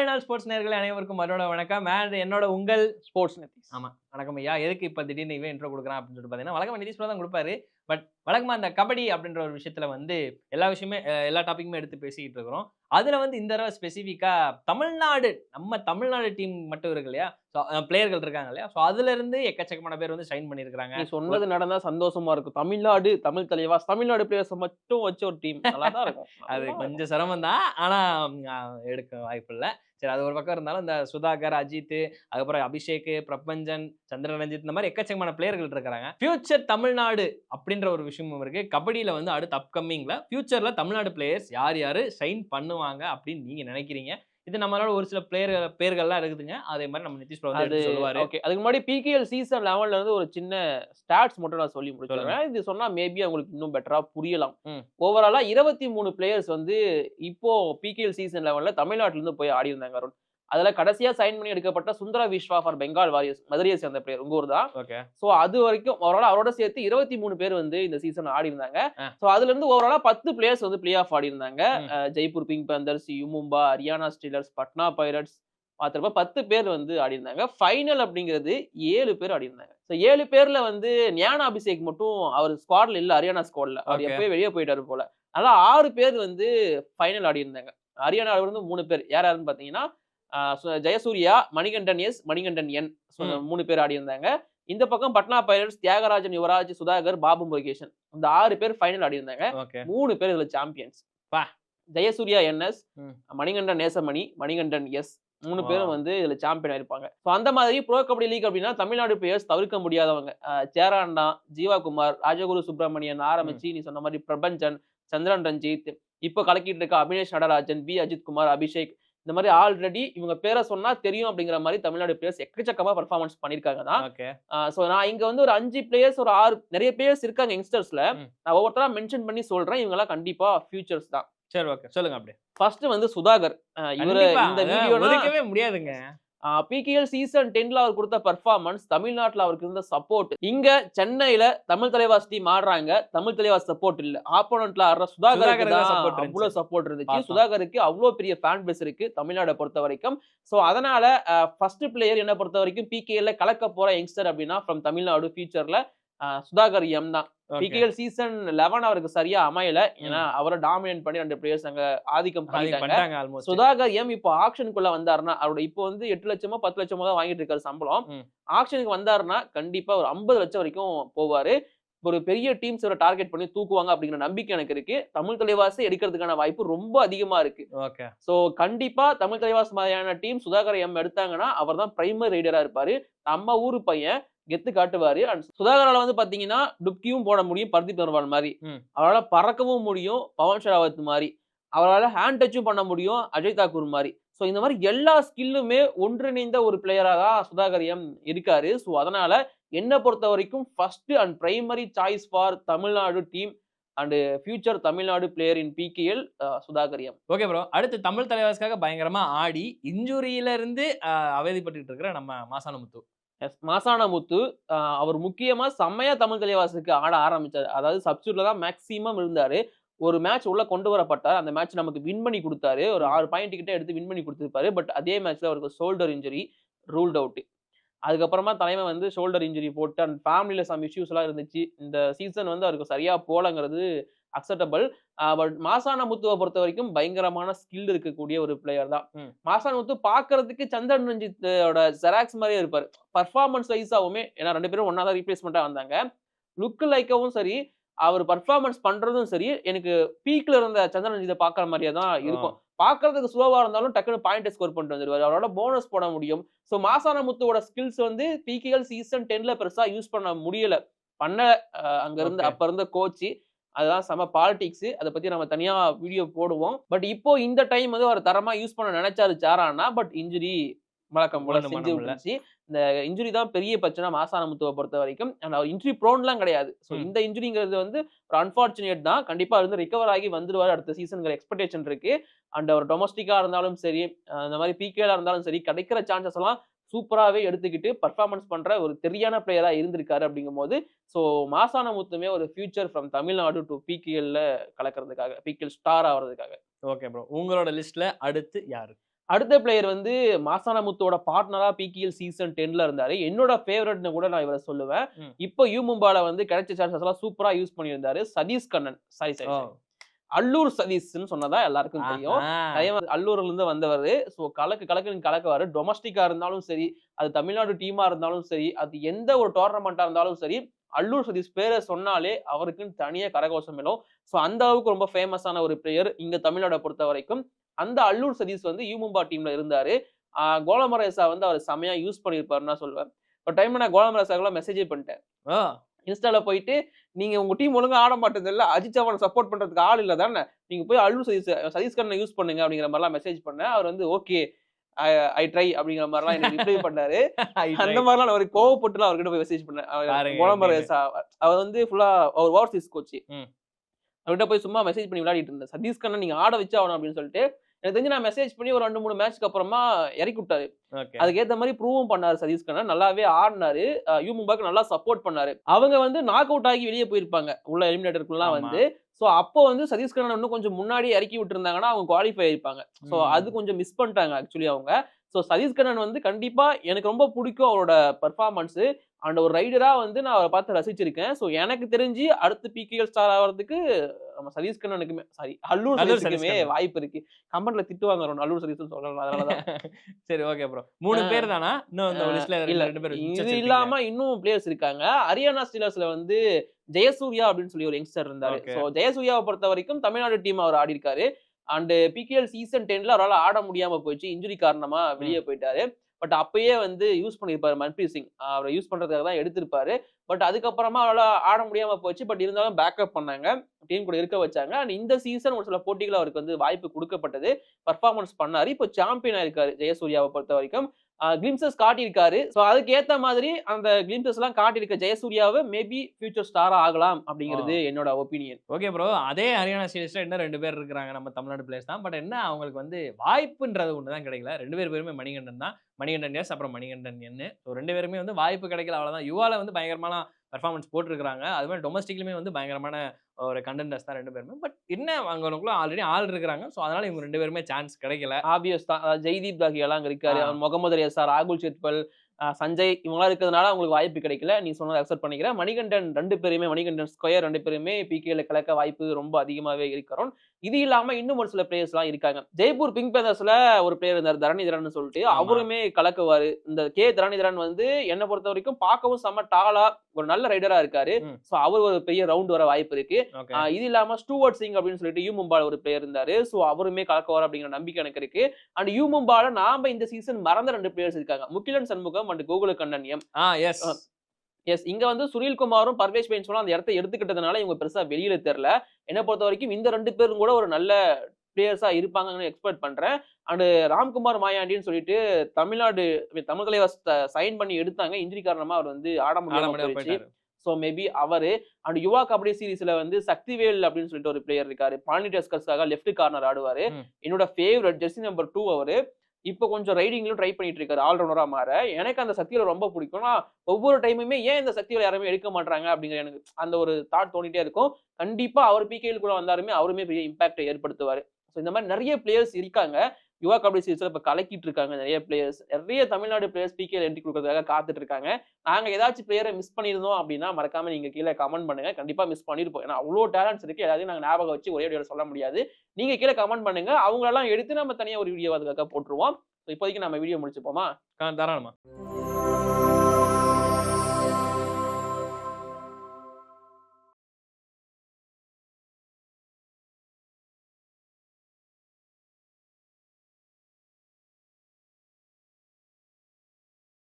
வாழ்நாள் ஸ்போர்ட்ஸ் நேயர்களே அனைவருக்கும் மறுபடிய வணக்கம். And என்னோட உங்கள் ஸ்போர்ட்ஸ் நிதிஷ். ஆமா வணக்கம் ஐயா. எதுக்கு இப்போ திடீர்னு இவன் இன்ட்ரோ கொடுக்குறான் அப்படின்னு சொல்லிட்டு பார்த்தீங்கன்னா வழக்கமாக நிதிஷ் தான் கொடுப்பாரு. பட் வழக்கமாக அந்த கபடி அப்படின்ற ஒரு விஷயத்துல வந்து எல்லா விஷயமே எல்லா டாப்பிக்குமே எடுத்து பேசிக்கிட்டு இருக்கிறோம். அதுல வந்து இந்த தடவை ஸ்பெசிஃபிக்கா தமிழ்நாடு நம்ம தமிழ்நாடு டீம் மட்டும் இருக்கு இல்லையா? ஸோ பிளேயர்கள் இருக்காங்க இல்லையா? ஸோ அதுல இருந்து எக்கச்சக்கமான பேர் வந்து சைன் பண்ணியிருக்காங்க சொன்னது நடந்தா சந்தோஷமா இருக்கும். தமிழ்நாடு தமிழ் தலைவாஸ் தமிழ்நாடு பிளேயர்ஸ் மட்டும் வச்ச ஒரு டீம் நல்லா தான் இருக்கும். அது கொஞ்சம் சிரமம் தான் ஆனா ம், ஆ, எடுக்க வாய்ப்பு இல்லை. சரி அது ஒரு பக்கம் இருந்தாலும் இந்த சுதாகர் அஜித் அதுக்கப்புறம் அபிஷேக் பிரபஞ்சன் சந்திர ரஞ்சித் இந்த மாதிரி எக்கச்சக்கமான பிளேயர்கள் இருக்கிறாங்க. ஃபியூச்சர் தமிழ்நாடு அப்படின்ற ஒரு விஷயமும் இருக்கு. கபடியில் வந்து அடுத்த அப்கமிங்ல ஃபியூச்சர்ல தமிழ்நாடு பிளேயர்ஸ் யார் யார் சைன் பண்ணுவாங்க அப்படின்னு நீங்க நினைக்கிறீங்க? இது நம்மளால ஒரு சில பிளேயர் பேர்கள்லாம் இருக்குதுங்க. அதே மாதிரி நம்ம நிதிஷ் பிரபு சொல்லுவாரு. ஓகே அதுக்கு முன்னாடி பிகேஎல் சீசன் லெவன்ல இருந்து ஒரு சின்ன ஸ்டாட்ஸ் மட்டும் நான் சொல்லி முடிச்சிடுறேன். இது சொன்னா மேபி அவங்களுக்கு இன்னும் பெட்டரா புரியலாம். ஓவராலா இருபத்தி மூணு பிளேயர்ஸ் வந்து இப்போ பிகேஎல் சீசன் லெவன்ல தமிழ்நாட்டுல இருந்து போய் ஆடி இருந்தாங்க அருண். அதுல கடைசியா சைன் பண்ணி எடுக்கப்பட்ட சுந்தர விஸ்வா ஃபார் பெங்கால் வாரியர்ஸ் மதுரையை சேர்ந்த பிளேயர் உங்க ஊர் தான் ஓகே ஸோ அது வரைக்கும் ஓவரால் அவரோட சேர்த்து இருபத்தி மூணு பேர் வந்து இந்த சீசன் ஆடி இருந்தாங்க. ஸோ அதுல இருந்து ஓவராலா பத்து பிளேயர்ஸ் வந்து பிளே ஆஃப் ஆடி இருந்தாங்க Jaipur pink பந்தர்ஸ் யுமும்பா Haryana steelers Patna pirates மாத்திரமா பத்து பேர் வந்து ஆடி இருந்தாங்க ஃபைனல் அப்படிங்கிறது ஏழு பேர் ஆடி இருந்தாங்க ஸோ ஏழு பேர்ல வந்து ஞான அபிஷேக் மட்டும் அவர் ஸ்குவாட்ல இல்ல ஹரியானா ஸ்குவாட்ல அவர். எப்பயும் வெளியே போயிட்டாரு போல. அதனால ஆறு பேர் வந்து ஃபைனல் ஆடி இருந்தாங்க இருந்து மூணு பேர். யார் யாருன்னு பாத்தீங்கன்னா சு- ஜெயசூர்யா மணிகண்டன் எஸ் மணிகண்டன் என். மூணு பேர் ஆடி இருந்தாங்க இந்த பக்கம் பட்னா பைரட்ஸ் தியாகராஜன் யுவராஜ் சுதாகர் பாபு முருகேஷன் இந்த ஆறு பேர் ஃபைனல் ஆடி இருந்தாங்க மூணு பேர் இதுல champions. Jayasurya N S. Manikandan Nesamani Manikandan S மூணு பேரும். வந்து இதுல சாம்பியன் ஆயிருப்பாங்க. ஸோ அந்த மாதிரி ப்ரோ கபடி லீக் அப்படின்னா தமிழ்நாடு பிளேயர்ஸ் தவிர்க்க முடியாதவங்க. சேராண்டா ஜீவாகுமார் ராஜகுரு சுப்பிரமணியன் ஆரம்பிச்சு நீ சொன்ன மாதிரி பிரபஞ்சன் சந்திரன் ரஞ்சித் இப்போ கலக்கிட்டு இருக்க அபினேஷ் நடராஜன் பி அஜித் குமார் அபிஷேக் இந்த மாதிரி ஆல்ரெடி இவங்க பேரை சொன்னா தெரியும் அப்படிங்கிற மாதிரி தமிழ்நாடு பிளேயர்ஸ் எக்கச்சக்கமா பர்ஃபார்மன்ஸ் பண்ணிருக்காங்க தான். ஸோ நான் இங்க வந்து ஒரு அஞ்சு பிளேயர்ஸ் ஒரு ஆறு நிறைய பிளேயர்ஸ் இருக்காங்க யங்ஸ்டர்ஸ்ல. நான் ஒவ்வொருத்தரா மென்ஷன் பண்ணி சொல்றேன். இவங்கெல்லாம் கண்டிப்பா ஃபியூச்சர்ஸ் தான். சரி ஓகே சொல்லுங்க அப்படியே. ஃபர்ஸ்ட் வந்து சுதாகர். இவரு இந்த வீடியோ முடியாதுங்க. பிகேஎல் சீசன் டென்ல அவர் கொடுத்த பெர்ஃபார்மன்ஸ் தமிழ்நாட்டுல அவருக்கு இருந்த சப்போர்ட் இங்க சென்னையில தமிழ் தலைவாஸ் டீம் ஆடுறாங்க தமிழ் தலைவாஸ் சப்போர்ட் இல்ல. ஆப்போனன்ட்ல ஆடுற சுதாகருக்கு. அவ்வளவு சப்போர்ட் இருந்துச்சு. சுதாகருக்கு அவ்வளவு பெரிய ஃபேன் பேஸ் இருக்கு தமிழ்நாடை பொறுத்த வரைக்கும். சோ அதனால ஃபர்ஸ்ட் பிளேயர் என்ன பொறுத்த வரைக்கும் பிகேஎல்ல கலக்க போற யங்ஸ்டர் அப்படின்னா ஃப்ரம் தமிழ்நாடு ஃபியூச்சர்ல சுதாகர் எம் தான். பிகேஎல் சீசன் லெவன் அவருக்கு சரியா அமையல. ஏன்னா அவரை டாமினேட் பண்ணி ரெண்டு பிளேயர்ஸ் அங்க ஆதிக்கம் பண்ணிட்டாங்க. சுதாகர் எம் இப்போ ஆக்ஷனுக்குள்ள வந்தாருன்னா அவரோட இப்போ வந்து எட்டு லட்சமோ பத்து லட்சமோ தான் வாங்கிட்டு இருக்காரு சம்பளம். ஆக்ஷனுக்கு வந்தாருன்னா கண்டிப்பா ஒரு ஐம்பது லட்சம் வரைக்கும் போவாரு. ஒரு பெரிய டீம்ஸ் டார்கெட் பண்ணி தூக்குவாங்க அப்படிங்கிற நம்பிக்கை எனக்கு இருக்கு. தமிழ் தலைவாசி எடுக்கிறதுக்கான வாய்ப்பு ரொம்ப அதிகமா இருக்கு. ஓகே சோ கண்டிப்பா தமிழ் தலைவாஸ் மாதிரியான டீம் சுதாகர் எம் எடுத்தாங்கன்னா அவர் தான் பிரைமரி ரைடரா இருப்பாரு. நம்ம ஊரு பையன் கெத்து காட்டுவாரு. அண்ட் சுதாகரால வந்து பாத்தீங்கன்னா டுப்கியும் போட முடியும் பர்தீப் நர்வால் மாதிரி. அவரால் பறக்கவும் முடியும் பவன் ஷராவத் மாதிரி. அவரால் ஹேண்ட் டச்சும் பண்ண முடியும் அஜய் தாக்கூர் மாதிரி. ஸோ இந்த மாதிரி எல்லா ஸ்கில்லுமே ஒன்றிணைந்த ஒரு பிளேயராக தான் சுதாகர் எம் இருக்காரு. ஸோ அதனால என்னை பொறுத்த வரைக்கும் first and primary choice for Tamil Nadu team and future Tamil Nadu player in PKL Sudhakar M. Okay bro அடுத்து தமிழ் தலைவாஸ்க்காக பயங்கரமா ஆடி இன்ஜுரியில இருந்து ஆஹ், அவதிப்பட்டுட்டு இருக்கிற நம்ம மாசான முத்து எஸ் மாசான முத்து ஆஹ் அவர் முக்கியமா செம்மையா தமிழ் தலைவாசுக்கு ஆட ஆரம்பிச்சாரு. அதாவது சப்ஸ்டியூட்ல தான் மேக்ஸிமம் இருந்தாரு. ஒரு மேட்ச் உள்ள கொண்டு வரப்பட்டார். அந்த மேட்ச் நமக்கு வின் பண்ணி கொடுத்தாரு. ஒரு ஆறு பாயிண்ட் கிட்ட எடுத்து வின் பண்ணி கொடுத்துருப்பாரு. பட் அதே மேட்ச்ல அவருக்கு ஷோல்டர் இன்ஜுரி ரூல்ட் அவுட் அதுக்கப்புறமா தலைமை வந்து ஷோல்டர் இன்ஜுரி போட்டு அண்ட் ஃபேமிலியில் சம் இஷ்யூஸ் எல்லாம் இருந்துச்சு. இந்த சீசன் வந்து அவருக்கு சரியா போலங்கிறது அக்செப்டபிள் பட் மாசான முத்துவை பொறுத்த வரைக்கும் பயங்கரமான ஸ்கில் இருக்கக்கூடிய ஒரு பிளேயர் தான். மாசான முத்து பார்க்கிறதுக்கு சந்திரன் ரஞ்சித்தோட ஜெராக்ஸ் மாதிரியே இருப்பார். பர்ஃபார்மன்ஸ் வைஸாவுமே ஏன்னா ரெண்டு பேரும் ஒன்னா தான் ரீப்ளேஸ்மெண்ட்டாக வந்தாங்க. லுக் லைக்கவும் சரி அவர் பர்ஃபார்மன்ஸ் பண்றதும் சரி எனக்கு பீக்ல இருந்த சந்திரன் ரஞ்சித்தை பார்க்குற மாதிரியே தான் இருக்கும். பார்க்கறதுக்கு ஸ்லோவா இருந்தாலும் டக்குனு பாயிண்ட் ஸ்கோர் பண்ணிட்டு வந்துருவாரு. அவரோட போனஸ் போட முடியும். ஸோ மாசான முத்துவோட ஸ்கில்ஸ் வந்து பிகேஎல் சீசன் டென்ல பெருசா யூஸ் பண்ண முடியல. பண்ண அங்க இருந்து. அப்ப இருந்த கோச்சு அதெல்லாம் செம பாலிடிக்ஸ் அதை பத்தி நம்ம தனியா வீடியோ போடுவோம். பட் இப்போ இந்த டைம் வந்து அவர் தரமா யூஸ் பண்ண நினைச்சாரு சாரானா பட் இன்ஜுரி வழக்கம் போல செஞ்சு இந்த இன்ஜுரி தான் பெரிய பிரச்சனை மாசான முத்துவை பொறுத்த வரைக்கும். அவர் இன்ஜுரி ப்ரோன்லாம் கிடையாது. ஸோ. இந்த இன்ஜுரிங்கிறது வந்து ஒரு அன்பார்ச்சுனேட் தான். கண்டிப்பா வந்து ரிகவர் ஆகி வந்துருவாரு. அடுத்த சீசனுங்கிற எக்ஸ்பெக்டேஷன் இருக்கு. அண்ட் அவர் டொமஸ்டிக்கா இருந்தாலும் சரி அஹ் இந்த மாதிரி பிகேல இருந்தாலும் சரி கிடைக்கிற சான்சஸ் எல்லாம் சூப்பராகவே எடுத்துக்கிட்டு பர்ஃபார்மன்ஸ் பண்ற ஒரு தெரியான பிளேயரா இருந்திருக்காரு அப்படிங்கும் போது ஸோ மாசான முத்துமே ஒரு ஃபியூச்சர் ஃப்ரம் தமிழ்நாடு டு பிகேஎல்ல கலக்கிறதுக்காக பிகேஎல் ஸ்டார் ஆகிறதுக்காக ஓகே ப்ரோ உங்களோட லிஸ்ட்ல அடுத்து யாரு? அடுத்த பிளேயர் வந்து மாசான முத்தோட பார்ட்னரா பிகிஎல் சீசன் டென்ல இருந்தாரு. என்னோட ஃபேவரட்னு கூட நான் இவரை சொல்லுவேன். இப்போ யூ மும்பால வந்து கிடைச்ச சான்சஸ் எல்லாம் சூப்பரா யூஸ் பண்ணியிருந்தாரு சதீஷ் கண்ணன் சாரி சாரி. அல்லூர் சதீஷ்னு சொன்னதா எல்லாருக்கும் தெரியும். அல்லூர்ல இருந்து வந்தவர். ஸோ கலக்கு கலக்குன்னு கலக்குவாரு டொமஸ்டிக்கா இருந்தாலும் சரி அது தமிழ்நாடு டீமா இருந்தாலும் சரி அது எந்த ஒரு டோர்னமெண்டா இருந்தாலும் சரி அல்லூர் சதீஷ் பேரை சொன்னாலே அவருக்குன்னு தனியா கரகோஷம் மேலும் ஸோ அந்த அளவுக்கு ரொம்ப ஃபேமஸான ஒரு பிளேயர் இங்க தமிழ்நாடை பொறுத்த வரைக்கும் அந்த அல்லூர் சதீஷ் வந்து யூமும்பா டீம்ல இருந்தாரு. கோலமரேசா வந்து அவர் செமையா யூஸ் பண்ணியிருப்பாருன்னு நான் சொல்லுவேன் இப்போ டைம்ல நான் கோலமரேசாக்கெல்லாம் மெசேஜே பண்ணிட்டேன். இன்ஸ்டால போயிட்டு நீங்க உங்க டீம் ஒழுங்கா ஆட மாட்டேது இல்ல அஜித் சவானை சப்போர்ட் பண்றதுக்கு ஆள் இல்ல தானே நீங்க போய் அல்லூர் சதீஷ் சதீஷ் கண்ணை யூஸ் பண்ணுங்க அப்படிங்கிற மாதிரிலாம் மெசேஜ் பண்ணேன். அவர் வந்து ஓகே ஐ ட்ரை அப்படிங்கிற மாதிரிலாம் எனக்கு ரிப்ளை பண்ணாரு. அந்த மாதிரிலாம் அவருக்கு கோவப்பட்டுலாம் அவர்கிட்ட போய் மெசேஜ் பண்ணேன். அவர் பாருங்க கோலம்பர் எப்படின்னு. அவர் வந்து ஃபுல்லா அவர் ஓவர்சீஸ் கோச் ம். அவர்கிட்ட போய் சும்மா மெசேஜ் பண்ணி விளையாடிட்டு இருந்தேன். சதீஷ் கண்ணா நீங்க ஆட வச்சு ஆகணும் அப்படின்னு சொல்லிட்டு எனக்கு தெரிஞ்சு நான் மெசேஜ் பண்ணி ஒரு ரெண்டு மூணு மேட்ச்க்கு அப்புறமா இறக்கி விட்டாரு. ஓகே அதுக்கேத்த மாதிரி ப்ரூவும் பண்ணாரு சதீஷ் கண்ணா நல்லாவே ஆடினாரு. யூ மும்பாக்கு நல்லா சப்போர்ட் பண்ணாரு. அவங்க வந்து நாக் அவுட் ஆகி வெளியே போயிருப்பாங்க. உள்ள எலிமினேட்டருக்குலாம். வந்து. சோ அப்போ வந்து சதீஷ் கண்ணன் இன்னும் கொஞ்சம் முன்னாடி இறக்கி விட்டுருந்தாங்கன்னா அவங்க குவாலிஃபை ஆயிருப்பாங்க. ம். அது கொஞ்சம் மிஸ் பண்ணிட்டாங்க ஆக்சுவலி அவங்க. சோ சதீஷ் கண்ணன் வந்து கண்டிப்பா எனக்கு ரொம்ப பிடிக்கும் அவரோட பெர்ஃபார்மன்ஸ் அண்ட் ஒரு ரைடரா வந்து நான் அவரை பார்த்து ரசிச்சிருக்கேன். சோ எனக்கு தெரிஞ்சு அடுத்து பிகேஎல் ஸ்டார் ஆகிறதுக்கு நம்ம சதீஷ் கண்ணனுக்குமே சாரி அல்லூர் சதீஷுக்குமே. வாய்ப்பு இருக்கு. கமெண்ட்ல திட்டுவாங்க அவரை அல்லூர் சதீஷ் சொல்லலாம் அதனாலதான் சரி ஓகே ப்ரோ மூணு. பேர் தானா? இன்னும் இந்த லிஸ்ட்ல இல்ல ரெண்டு பேர் இது இல்லாம இன்னும் பிளேயர்ஸ் இருக்காங்க. ஹரியானா ஸ்டீலர்ஸ்ல வந்து ஜெயசூர்யா அப்படின்னு சொல்லி ஒரு யங்ஸ்டர் இருந்தாரு. சோ ஜெயசூர்யாவை பொறுத்த வரைக்கும் தமிழ்நாடு டீம் அவர் ஆடி இருக்காரு அண்ட் பிகேஎல் சீசன் டென்ல அவரால் ஆட முடியாம போயிடுச்சு. இன்ஜுரி காரணமா வெளியே போயிட்டாரு. பட் அப்பயே வந்து யூஸ் பண்ணியிருப்பாரு மன்பிரீத் சிங். அவரை யூஸ் பண்றதுக்காக தான் எடுத்திருப்பாரு. பட் அதுக்கப்புறமா அவரால் ஆட முடியாம போச்சு. பட் இருந்தாலும் பேக்கப் பண்ணாங்க. டீம் கூட இருக்க வச்சாங்க. அண்ட் இந்த சீசன் ஒரு சில போட்டிகள் அவருக்கு வந்து வாய்ப்பு கொடுக்கப்பட்டது. பர்ஃபார்மன்ஸ் பண்ணாரு. இப்போ சாம்பியன் இருக்காரு ஜெயசூர்யாவை பொறுத்த வரைக்கும் கிளிம்சஸ் காட்டியிருக்காரு. ஸோ அதுக்கு ஏத்த மாதிரி அந்த கிளிம்சஸ் எல்லாம் காட்டியிருக்க ஜெயசூர்யாவை மேபி ஃபியூச்சர் ஸ்டாரா ஆகலாம் அப்படிங்கிறது என்னோட ஒப்பீனியன் ஓகே ப்ரோ அதே ஹரியானா சீரீஸ்ல இன்னும் ரெண்டு பேர் இருக்காங்க நம்ம தமிழ்நாடு பிளேயர்ஸ் தான். பட் என்ன அவங்களுக்கு வந்து வாய்ப்புன்றது ஒன்று தான் கிடைக்கல. ரெண்டு பேர் பேருமே மணிகண்டன் தான். மணிகண்டன் எஸ் அப்புறம் மணிகண்டன் என்ன ஸோ ரெண்டு பேருமே வந்து வாய்ப்பு கிடைக்கல. அவ்வளோதான் யுவால வந்து பயங்கரமான பெர்ஃபார்மன்ஸ் போட்டிருக்காங்க அது மாதிரி டொமஸ்டிக்லுமே வந்து பயங்கரமான ஒரு கண்டென்டர்ஸ் தான் ரெண்டு பேருமே. பட் என்ன அவங்களுக்குள்ள ஆல்ரெடி ஆள் இருக்கிறாங்க. ஸோ அதனால இவங்க ரெண்டு பேருமே சான்ஸ் கிடைக்கல. ஆபியஸ் தான். அதாவது ஜெய்தீப் தாகியாலாம் அங்க இருக்காரு. முகமது ரேசா ராகுல் செத்பல் சஞ்சய் இவங்களாம் இருக்கிறதுனால அவங்களுக்கு வாய்ப்பு கிடைக்கல. நீ சொன்னதை அக்செப்ட் பண்ணிக்கிறேன். மணிகண்டன் ரெண்டு பேருமே மணிகண்டன் ஸ்கொயர் ரெண்டு பேருமே பிகேல கலக்க வாய்ப்பு ரொம்ப அதிகமாவே இருக்கிறோம். இது இல்லாம இன்னும் ஒரு சில பிளேயர்ஸ் எல்லாம் இருக்காங்க. ஜெய்ப்பூர் பிங்க் பேதர்ஸ்ல ஒரு பிளேயர் இருந்தார் தரணிதரன் சொல்லிட்டு. அவருமே கலக்குவாரு. இந்த கே தரணிதரன் வந்து என்னை பொறுத்த வரைக்கும் பார்க்கவும் செம்ம டாலா ஒரு நல்ல ரைடரா இருக்காரு. சோ அவர் ஒரு பெரிய ரவுண்ட் வர வாய்ப்பு இருக்கு. இது இல்லாம ஸ்டூவர்ட் சிங் அப்படின்னு சொல்லிட்டு யூ மும்பால ஒரு பிளேயர் இருந்தாரு. சோ அவருமே கலக்குவார் அப்படிங்கிற நம்பிக்கை எனக்கு இருக்கு. அண்ட் யூ மும்பால நாம இந்த சீசன் மறந்த ரெண்டு பிளேயர்ஸ் இருக்காங்க. Mugilan Shanmugam and Gokula Kannan M S இங்க வந்து சுனில்குமாரும் பர்வேஷ் பெயின்ஸும் அந்த இடத்த எடுத்துக்கிட்டதுனால இவங்க பெருசா வெளியில தெரியல. என்னை பொறுத்த வரைக்கும் இந்த ரெண்டு பேரும் கூட ஒரு நல்ல பிளேயர்ஸா இருப்பாங்கன்னு எக்ஸ்பெக்ட் பண்றேன். அண்ட் ராம்குமார் மாயாண்டின்னு சொல்லிட்டு தமிழ்நாடு தமிழ் தலைவர் சைன் பண்ணி எடுத்தாங்க. இன்ஜுரி காரணமா அவர் வந்து ஆட முடியாம ஸோ மேபி அவரு அண்ட் யுவா கபடி சீரிஸ்ல வந்து சக்திவேல் அப்படின்னு சொல்லிட்டு ஒரு பிளேயர் இருக்காரு. பாண்டி டஸ்கர்ஸ்க்காக லெஃப்ட் கார்னர் ஆடுவாரு. என்னோட ஃபேவரட் ஜெர்சி நம்பர் டூ அவரு. இப்போ கொஞ்சம் ரைடிங்லும் ட்ரை பண்ணிட்டு இருக்காரு ஆல்ரவுண்டரா மாற. எனக்கு அந்த சக்தியில ரொம்ப பிடிக்கும். ஆனால் ஒவ்வொரு டைமுமே ஏன் இந்த சக்தியில யாருமே எடுக்க மாட்டாங்க அப்படிங்கிற எனக்கு அந்த ஒரு தாட் தோணிட்டே இருக்கும். கண்டிப்பா அவர் பிகேல் கூட வந்தாலுமே அவருமே பெரிய இம்பாக்டை ஏற்படுத்துவாரு. ஸோ இந்த மாதிரி நிறைய பிளேயர்ஸ் இருக்காங்க. யுவா கபடி சீரீஸ்ல இப்போ கலக்கிட்டு இருக்காங்க நிறைய பிளேயர்ஸ் நிறைய தமிழ்நாடு பிளேயர்ஸ் பிகேல என்ட்ரி கொடுக்கறதுக்காக காத்துட்டு இருக்காங்க நாங்க ஏதாச்சும் பிளேயரை மிஸ் பண்ணியிருந்தோம் அப்படின்னா மறக்காம நீங்க கீழே கமெண்ட் பண்ணுங்க. கண்டிப்பா மிஸ் பண்ணிருப்போம். ஏன்னா அவ்வளோ டேலண்ட்ஸ் இருக்கு. எல்லாத்தையும் நாங்க ஞாபகம் வச்சு ஒரே வீடியோ சொல்ல முடியாது. நீங்க கீழே கமெண்ட் பண்ணுங்க. அவங்களெல்லாம் எடுத்து நம்ம தனியா ஒரு வீடியோ அதுக்காக போட்டுருவோம். இப்போதைக்கு நம்ம வீடியோ முடிச்சுப்போமா? தாராளமா.